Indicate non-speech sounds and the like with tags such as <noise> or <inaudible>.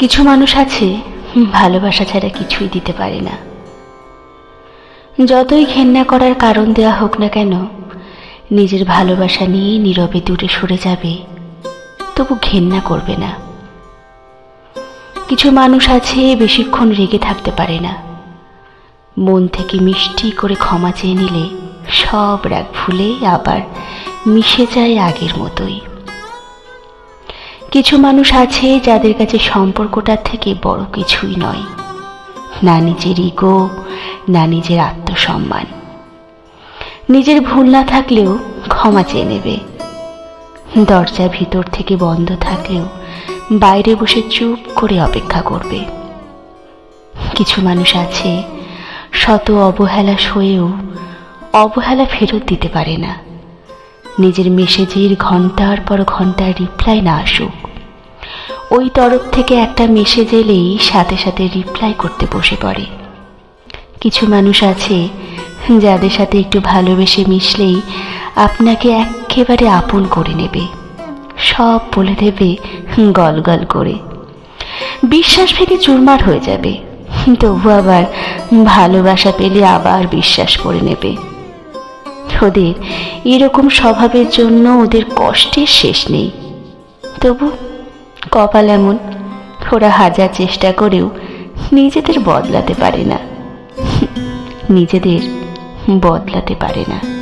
কিছু মানুষ আছে, ভালোবাসা ছাড়া কিছুই দিতে পারে না। যতই ঘেন্না করার কারণ দেওয়া হোক না কেন, নিজের ভালোবাসা নিয়ে নীরবে দূরে সরে যাবে, তবু ঘেন্না করবে না। কিছু মানুষ আছে বেশিক্ষণ রেগে থাকতে পারে না। মন থেকে মিষ্টি করে ক্ষমা চেয়ে নিলে সব রাগ ভুলে আবার মিশে যায় আগের মতোই। কিছু মানুষ আছে যাদের কাছে সম্পর্কটার থেকে বড় কিছুই নয়। না নিজের ইগো, না নিজের আত্মসম্মান। নিজের ভুল না থাকলেও ক্ষমা চেয়ে নেবে। দরজা ভিতর থেকে বন্ধ থাকলেও বাইরে বসে চুপ করে অপেক্ষা করবে। কিছু মানুষ আছে, শত অবহেলা সয়েও অবহেলা ফেরত দিতে পারে না। নিজের মেসেজের ঘণ্টার পর ঘণ্টার রিপ্লাই না আসুক। ওই তরফ থেকে একটা মেসেজ এলেই সাথে সাথে রিপ্লাই করতে বসে পড়ে। কিছু মানুষ আছে যাদের সাথে একটু ভালোবেসে মিশলেই আপনাকে একেবারে আপন করে নেবে। সব বলে দেবে গল গল করে। বিশ্বাস ভেঙে চুরমার হয়ে যাবে। তবু আবার ভালোবাসা পেলে আবার বিশ্বাস করে নেবে। ওদের। এরকম স্বভাবের জন্য ওদের কষ্টের শেষ নেই। তবু কপাল এমন, ওরা হাজার চেষ্টা করেও নিজেদের বদলাতে পারে না। <laughs> নিজেদের বদলাতে পারে না।